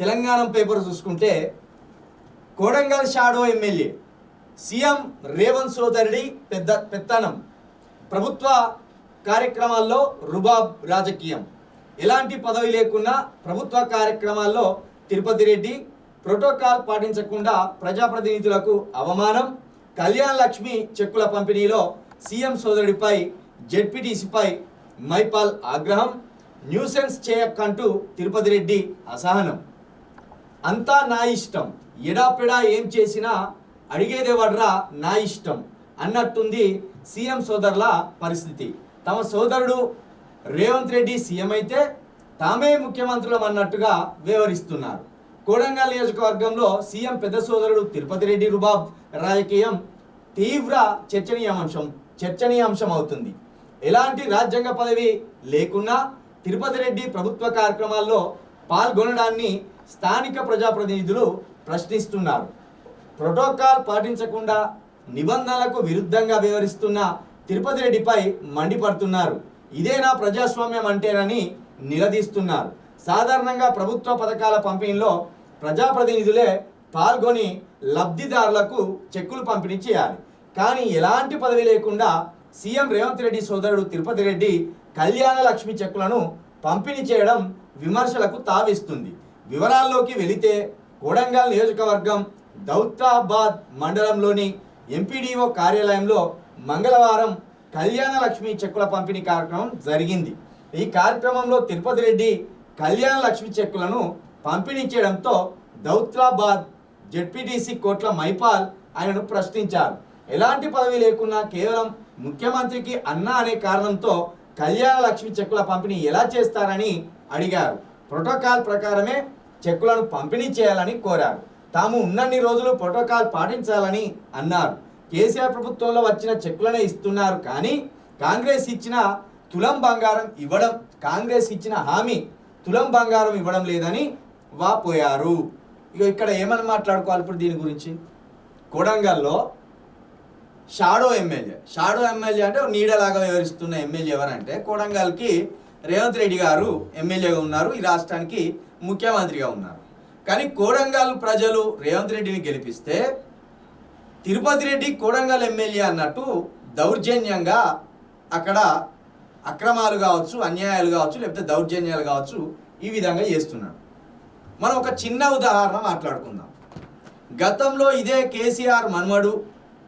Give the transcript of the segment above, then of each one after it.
Telangana paper చూసుకుంటే Kodangal shadow MLA CM Revanth సోదరుడి పెద్ద పెత్తనం. ప్రభుత్వ కార్యక్రమాల్లో రుబాబ్ రాజకీయం. ఎలాంటి పదవి లేకున్నా ప్రభుత్వ కార్యక్రమాల్లో తిరుపతి రెడ్డి ప్రోటోకాల్ పాటించకుండా ప్రజాప్రతినిధులకు అవమానం కళ్యాణ్ లక్ష్మి చెక్కుల పంపిణీలో సీఎం సోదరుడిపై జెడ్పీటీసీపై మైపాల్ ఆగ్రహం న్యూసెన్స్ చేయకంటూ తిరుపతి రెడ్డి అసహనం. అంతా నా ఇష్టం. ఎడాపెడా ఏం చేసినా అడిగేదేవడ్రా నా ఇష్టం అన్నట్టుంది సీఎం సోదరుల పరిస్థితి. తమ సోదరుడు రేవంత్ రెడ్డి సీఎం అయితే తామే ముఖ్యమంత్రులం అన్నట్టుగా వ్యవహరిస్తున్నారు కోడంగల్ నియోజకవర్గంలో సీఎం పెద్ద సోదరుడు తిరుపతి రెడ్డి రుబాబ్ రాజకీయం తీవ్ర చర్చనీయాంశం చర్చనీయాంశం అవుతుంది ఎలాంటి రాజ్యాంగ పదవి లేకున్నా తిరుపతి రెడ్డి ప్రభుత్వ కార్యక్రమాల్లో పాల్గొనడాన్ని స్థానిక ప్రజాప్రతినిధులు ప్రశ్నిస్తున్నారు. ప్రోటోకాల్ పాటించకుండా నిబంధనలకు విరుద్ధంగా వ్యవహరిస్తున్న తిరుపతి రెడ్డిపై మండిపడుతున్నారు. ఇదేనా ప్రజాస్వామ్యం అంటేనని నిలదీస్తున్నారు. సాధారణంగా ప్రభుత్వ పథకాల పంపిణీలో ప్రజాప్రతినిధులే పాల్గొని లబ్ధిదారులకు చెక్కులు పంపిణీ చేయాలి. కానీ ఎలాంటి పదవి లేకుండా సీఎం రేవంత్ రెడ్డి సోదరుడు తిరుపతి రెడ్డి కళ్యాణ లక్ష్మి చెక్కులను పంపిణీ చేయడం విమర్శలకు తావిస్తుంది. వివరాల్లోకి వెళితే కోడంగల్ నియోజకవర్గం దౌతాబాద్ మండలంలోని ఎంపీడీఓ కార్యాలయంలో మంగళవారం కళ్యాణ లక్ష్మి చెక్కుల పంపిణీ కార్యక్రమం జరిగింది. ఈ కార్యక్రమంలో తిరుపతి రెడ్డి కళ్యాణ లక్ష్మి చెక్కులను పంపిణీ చేయడంతో దౌత్రాబాద్ జెడ్పీటీసీ కోట్ల మైపాల్ ఆయనను ప్రశ్నించారు. ఎలాంటి పదవి లేకున్నా కేవలం ముఖ్యమంత్రికి అన్న అనే కారణంతో కళ్యాణ లక్ష్మి చెక్కుల పంపిణీ ఎలా చేస్తారని అడిగారు. ప్రోటోకాల్ ప్రకారమే చెక్కులను పంపిణీ చేయాలని కోరారు. తాము ఉన్నన్ని రోజులు ప్రోటోకాల్ పాటించాలని అన్నారు. కేసీఆర్ ప్రభుత్వంలో వచ్చిన చెక్కులనే ఇస్తున్నారు కానీ కాంగ్రెస్ ఇచ్చిన తులం బంగారం ఇవ్వడం కాంగ్రెస్ ఇచ్చిన హామీ తులం బంగారం ఇవ్వడం లేదని వాపోయారు. ఇక ఇక్కడ ఏమని మాట్లాడుకోవాలి ఇప్పుడు దీని గురించి? కొడంగల్లో షాడో ఎమ్మెల్యే. షాడో ఎమ్మెల్యే అంటే నీడలాగా వివరిస్తున్న ఎమ్మెల్యే ఎవరంటే కొడంగల్కి రేవంత్ రెడ్డి గారు ఎమ్మెల్యేగా ఉన్నారు. ఈ రాష్ట్రానికి ముఖ్యమంత్రిగా ఉన్నారు. కానీ కోడంగల్ ప్రజలు రేవంత్ రెడ్డిని గెలిపిస్తే తిరుపతి రెడ్డి కోడంగల్ ఎమ్మెల్యే అన్నట్టు దౌర్జన్యంగా అక్కడ అక్రమాలు కావచ్చు అన్యాయాలు కావచ్చు లేకపోతే దౌర్జన్యాలు కావచ్చు ఈ విధంగా చేస్తున్నాడు మనం ఒక చిన్న ఉదాహరణ మాట్లాడుకుందాం. గతంలో ఇదే కేసీఆర్ మన్మడు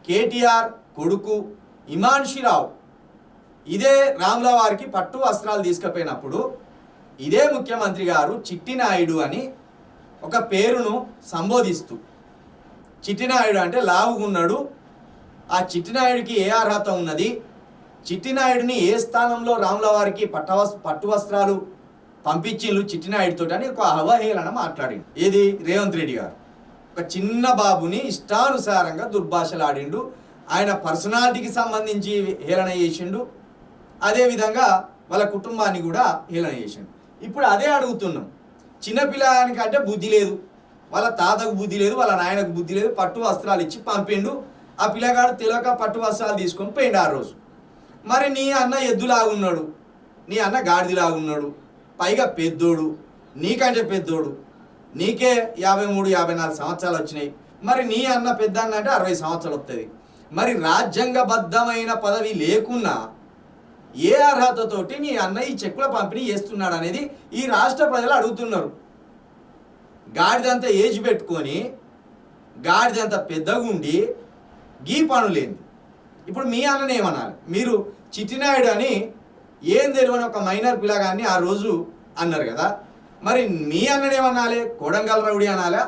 కేటీఆర్ కొడుకు ఇమాన్షిరావు ఇదే రాముల వారికి పట్టు వస్త్రాలు తీసుకుపోయినప్పుడు ఇదే ముఖ్యమంత్రి గారు చిట్టినాయుడు అని ఒక పేరును సంబోధిస్తూ చిట్టినాయుడు అంటే లావుగున్నాడు ఆ చిట్టినాయుడికి ఏ అర్హత ఉన్నది? చిట్టినాయుడిని ఏ స్థానంలో రాముల వారికి పట్టవస్ పట్టు వస్త్రాలు పంపించిళ్ళు చిట్టినాయుడితో అని ఒక అవహేళన మాట్లాడింది ఏది? రేవంత్ రెడ్డి గారు. ఒక చిన్న బాబుని ఇష్టానుసారంగా దుర్భాషలాడిండు. ఆయన పర్సనాలిటీకి సంబంధించి హేళన చేసిండు. అదేవిధంగా వాళ్ళ కుటుంబాన్ని కూడా హేళన చేసిండు. ఇప్పుడు అదే అడుగుతున్నాం. చిన్నపిల్లానికి అంటే బుద్ధి లేదు. వాళ్ళ తాతకు బుద్ధి లేదు వాళ్ళ నాయనకు బుద్ధి లేదు. పట్టు వస్త్రాలు ఇచ్చి పంపిండు. ఆ పిల్లగాడు తెలియక పట్టు వస్త్రాలు తీసుకొని పోయిండు ఆ రోజు. మరి నీ అన్న ఎద్దులాగున్నాడు నీ అన్న గాడిదిలాగున్నాడు పైగా పెద్దోడు. నీకంటే పెద్దోడు. నీకే యాభై మూడు యాభై నాలుగు సంవత్సరాలు వచ్చినాయి. మరి నీ అన్న పెద్ద అన్న అంటే అరవై సంవత్సరాలు వస్తుంది మరి రాజ్యాంగబద్ధమైన పదవి లేకున్నా ఏ అర్హతతోటి నీ అన్న ఈ చెక్కుల పంపిణీ చేస్తున్నాడు అనేది ఈ రాష్ట్ర ప్రజలు అడుగుతున్నారు. గాడిదంతా ఏజ్ పెట్టుకొని గాడిదంతా పెద్దగుండి గీ గీ పనులేంది. ఇప్పుడు మీ అన్నని ఏమన్నారు మీరు చిట్టినాయుడు అని ఏం తెలియని ఒక మైనర్ పిల్లగాన్ని ఆ రోజు అన్నారు కదా. మరి మీ అన్నని ఏమనాలి కొడంగల్ రౌడి అనాలా?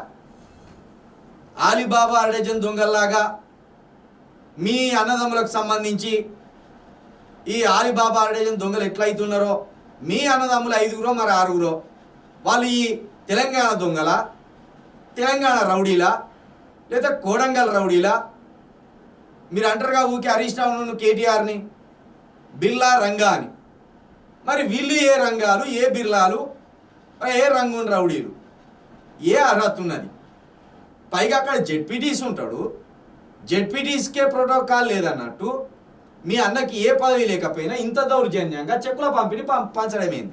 ఆలిబాబా అడజన్ దొంగల్లాగా మీ అన్నదమ్ములకు సంబంధించి ఈ ఆలిబాబా అడజన్ దొంగలు ఎట్లయితున్నారో మీ అన్నదమ్ములు ఐదుగురో మరి ఆరుగురో వాళ్ళు ఈ తెలంగాణ దొంగల? తెలంగాణ రౌడీలా? లేదా కోడంగల్ రౌడీలా? మీరు అంటారుగా ఊకే హరీష్ రావు కేటీఆర్ని బిర్లా రంగా అని మరి వీళ్ళు ఏ రంగాలు ఏ బిర్లాలు? ఏ రంగుని రౌడీలు? ఏ అర్హత ఉన్నది? పైగా అక్కడ జెడ్పీటీస్ ఉంటాడు. జెడ్పీటీస్కే ప్రోటోకాల్ లేదన్నట్టు మీ అన్నకి ఏ పదవి లేకపోయినా ఇంత దౌర్జన్యంగా చెక్కుల పంపిణీ పం పంచడమేంది.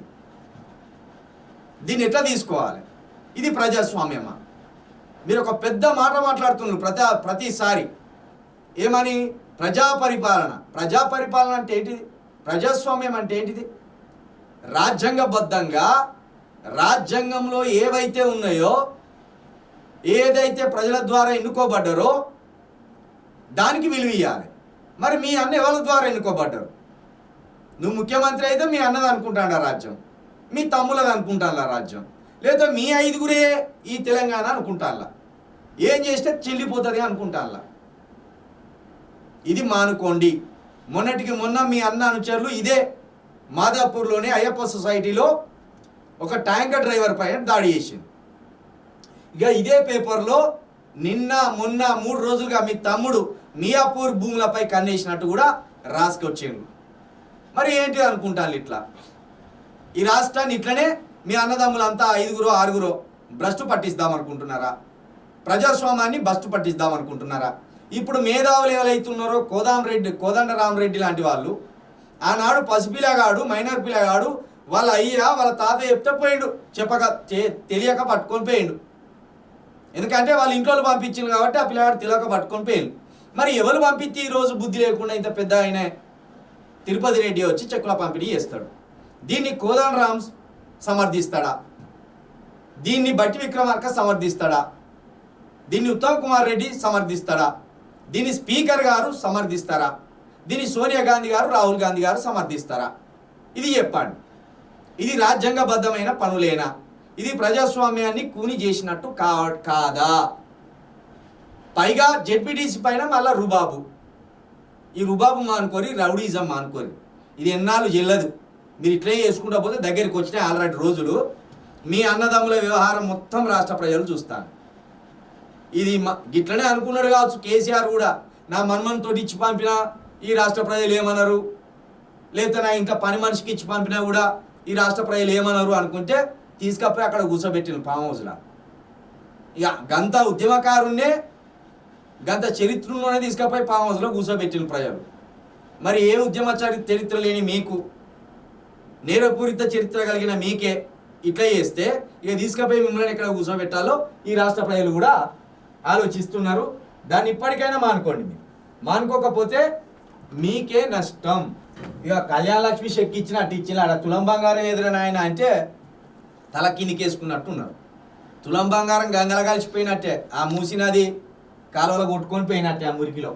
దీన్ని ఎట్లా తీసుకోవాలి? ఇది ప్రజాస్వామ్యమా? మీరు ఒక పెద్ద మాట మాట్లాడుతున్నారు ప్రతి ప్రతిసారి. ఏమని? ప్రజా పరిపాలన. ప్రజా పరిపాలన అంటే ఏంటిది? ప్రజాస్వామ్యం అంటే ఏంటిది? రాజ్యాంగబద్ధంగా రాజ్యాంగంలో ఏవైతే ఉన్నాయో ఏదైతే ప్రజల ద్వారా ఎన్నుకోబడ్డారో దానికి విలువ ఇవ్వాలి మరి మీ అన్న ఎవరి ద్వారా ఎన్నుకోబడ్డారు? నువ్వు ముఖ్యమంత్రి అయితే మీ అన్నది అనుకుంటాడు ఆ రాజ్యం? మీ తమ్ములది అనుకుంటాను రాజ్యం? లేదా మీ ఐదుగురే ఈ తెలంగాణ అనుకుంటాను ఏం చేస్తే చెల్లిపోతుంది అనుకుంటాను ఇది మానుకోండి. మొన్నటికి మొన్న మీ అన్న అనుచరులు ఇదే మాదాపూర్లోని అయ్యప్ప సొసైటీలో ఒక ట్యాంకర్ డ్రైవర్ పైన దాడి చేసింది ఇక ఇదే పేపర్లో నిన్న మొన్న మూడు రోజులుగా మీ తమ్ముడు మియాపూర్ భూములపై కన్నేసినట్టు కూడా రాసుకొచ్చిండు మరి ఏంటి అనుకుంటాను ఇట్లా? ఈ రాష్ట్రాన్ని ఇట్లనే మీ అన్నదమ్ములంతా ఐదుగురో ఆరుగురో భ్రష్టు పట్టిస్తాం అనుకుంటున్నారా? ప్రజాస్వామ్యాన్ని భ్రష్టు పట్టిస్తాం అనుకుంటున్నారా? ఇప్పుడు మేధావులు ఎవరైతున్నారో కోదాం రెడ్డి కోదండరామరెడ్డి లాంటి వాళ్ళు ఆనాడు పసిపిలగాడు మైనర్ పిల్లగాడు వాళ్ళ అయ్య వాళ్ళ తాత చెప్తే పోయిండు. చెప్పక తెలియక పట్టుకొని పోయిండు. ఎందుకంటే వాళ్ళ ఇంట్లో వాళ్ళు పంపించిండు కాబట్టి ఆ పిల్లగాడు తెలియక పట్టుకొని పోయిండు. మరి ఎవరు పంపించి ఈరోజు బుద్ధి లేకుండా ఇంత పెద్ద ఆయన తిరుపతి రెడ్డి వచ్చి చెక్కుల పంపిణీ చేస్తాడు. దీన్ని కోదండ రామ్ సమర్థిస్తాడా? దీన్ని బట్టి విక్రమార్క సమర్థిస్తాడా? దీన్ని ఉత్తమ్ కుమార్ రెడ్డి సమర్థిస్తాడా? దీన్ని స్పీకర్ గారు సమర్థిస్తారా? దీన్ని సోనియా గాంధీ గారు రాహుల్ గాంధీ గారు సమర్థిస్తారా? ఇది చెప్పండి. ఇది రాజ్యాంగబద్ధమైన పనులేనా? ఇది ప్రజాస్వామ్యాన్ని కూని చేసినట్టు కా కాదా? పైగా జెడ్పీటీసీ పైన మళ్ళా రుబాబు. ఈ రుబాబు మానుకొని రౌడీజం మానుకొని ఇది ఎన్నాళ్ళు చెల్లదు. మీరు ఇట్లే చేసుకుంటా పోతే దగ్గరికి వచ్చినాయి ఆల్రెడీ రోజులు. మీ అన్నదమ్ముల వ్యవహారం మొత్తం రాష్ట్ర ప్రజలు చూస్తాను ఇది గిట్లనే అనుకున్నాడు కావచ్చు కేసీఆర్ కూడా. నా మన్మన్తో ఇచ్చి పంపిన ఈ రాష్ట్ర ప్రజలు ఏమన్నారు లేదా నా ఇంకా పని మనిషికి ఇచ్చి పంపినా కూడా ఈ రాష్ట్ర ప్రజలు ఏమన్నారు అనుకుంటే తీసుకపోయి అక్కడ కూర్చోబెట్టిన ఫామ్ హౌస్లో ఇక గంత ఉద్యమకారుణ్ణే గంత చరిత్రలోనే తీసుకపోయి ఫామ్ హౌస్లో కూర్చోబెట్టిన ప్రజలు. మరి ఏ ఉద్యమ చరి- చరిత్ర లేని మీకు? నేరపూరిత చరిత్ర కలిగిన మీకే ఇట్లా చేస్తే ఇక తీసుకపోయి మిమ్మల్ని ఎక్కడ కూర్చోబెట్టాలో ఈ రాష్ట్ర ప్రజలు కూడా ఆలోచిస్తున్నారు. దాన్ని ఇప్పటికైనా మానుకోండి మీరు. మానుకోకపోతే మీకే నష్టం. ఇక కళ్యాణ లక్ష్మి చెక్ ఇచ్చినట్టు అటు ఇచ్చిన ఆడ తులం బంగారం ఎదురైన ఆయన అంటే తల కిందికేసుకున్నట్టున్నారు. తులం బంగారం గంగల కలిసిపోయినట్టే. ఆ మూసినది కాలువలో కొట్టుకొని పోయినట్టే ఆ మురికిలో.